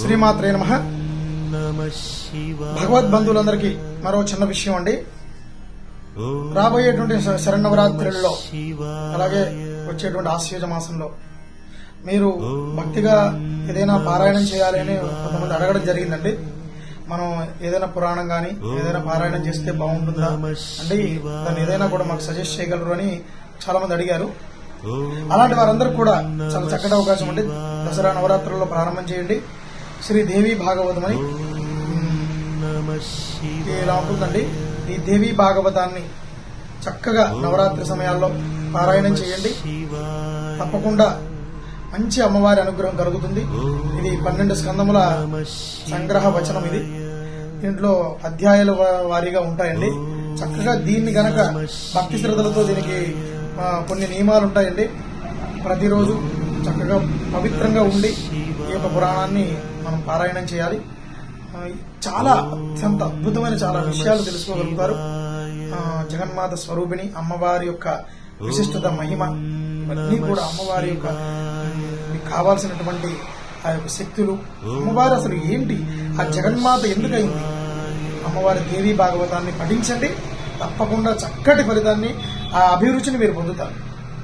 శ్రీమాత్రే నమ. భగవద్ బంధువులందరికీ మరో చిన్న విషయం అండి. రాబోయేటువంటి శ- అలాగే వచ్చేటువంటి ఆశ్వయుజ మాసంలో మీరు భక్తిగా ఏదైనా పారాయణం చేయాలి అని కొంతమంది అడగడం జరిగిందండి. మనం ఏదైనా పురాణం కానీ ఏదైనా పారాయణం చేస్తే బాగుంటుందా? అంటే దాన్ని ఏదైనా కూడా మాకు సజెస్ట్ చేయగలరు అని చాలా మంది అడిగారు. అలాంటి వారందరూ కూడా చాలా చక్కటి అవకాశం ఉంది దసరా నవరాత్రుల్లో ప్రారంభం చేయండి. శ్రీ దేవి భాగవతం అని ఇలా ఉంటుందండి ఈ దేవి భాగవతాన్ని చక్కగా నవరాత్రి సమయాల్లో పారాయణం చేయండి. తప్పకుండా మంచి అమ్మవారి అనుగ్రహం కలుగుతుంది. ఇది పన్నెండు స్కందముల సంగ్రహ వచనం ఇది. దీంట్లో అధ్యాయాల వారీగా ఉంటాయండి. చక్కగా దీన్ని గనక భక్తి శ్రద్ధలతో దీనికి కొన్ని నియమాలు ఉంటాయండి. ప్రతిరోజు చక్కగా పవిత్రంగా ఉండి ఈ యొక్క పురాణాన్ని మనం పారాయణం చేయాలి. చాలా అత్యంత అద్భుతమైన చాలా విషయాలు తెలుసుకోగలుగుతారు. జగన్మాత స్వరూపిణి అమ్మవారి యొక్క విశిష్టత మహిమ ఇవన్నీ కూడా అమ్మవారి యొక్క మీకు కావాల్సినటువంటి ఆ యొక్క శక్తులు. అమ్మవారు అసలు ఏంటి? ఆ జగన్మాత ఎందుకైంది? అమ్మవారి దేవి భాగవతాన్ని పఠించండి. తప్పకుండా చక్కటి ఫలితాన్ని ఆ అభిరుచిని మీరు పొందుతారు.